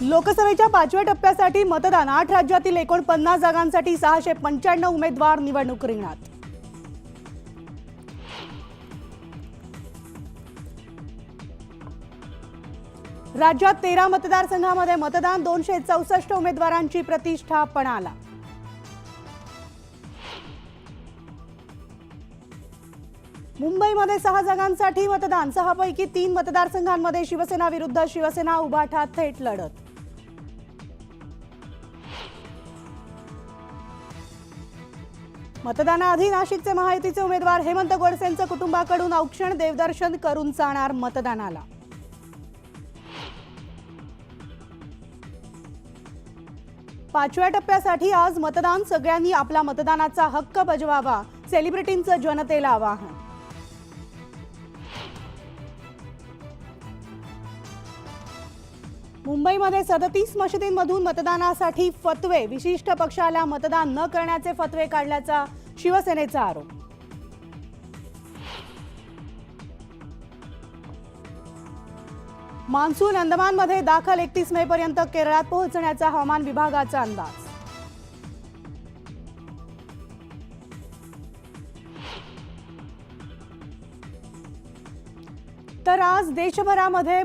लोकसभेच्या पाचव्या टप्प्यासाठी मतदान. आठ राज्यातील एकोणपन्नास जागांसाठी सहाशे पंच्याण्णव उमेदवार निवडणूक रिंगणात. राज्यात तेरा मतदारसंघामध्ये मतदान. दोनशे चौसष्ट उमेदवारांची प्रतिष्ठा पणाला. मुंबईमध्ये सहा जागांसाठी मतदान. सहापैकी तीन मतदारसंघांमध्ये शिवसेना विरुद्ध शिवसेना उभाठा थेट लढत. मतदानाआधी नाशिकचे महायुतीचे उमेदवार हेमंत गोडसेंचं कुटुंबाकडून औक्षण देवदर्शन करून जाणार मतदानाला. पाचव्या टप्प्यासाठी आज मतदान सगळ्यांनी आपला मतदानाचा हक्क बजवावा सेलिब्रिटींचं जनतेला आवाहन. मुंबईमध्ये सदतीस मशिदींमधून मतदानासाठी फतवे. विशिष्ट पक्षाला मतदान न करण्याचे फतवे काढल्याचा शिवसेनेचा आरोप. मान्सून अंदमानमध्ये दाखल एकतीस मे पर्यंत केरळात पोहोचण्याचा हवामान विभागाचा अंदाज. तर आज देशभरामध्ये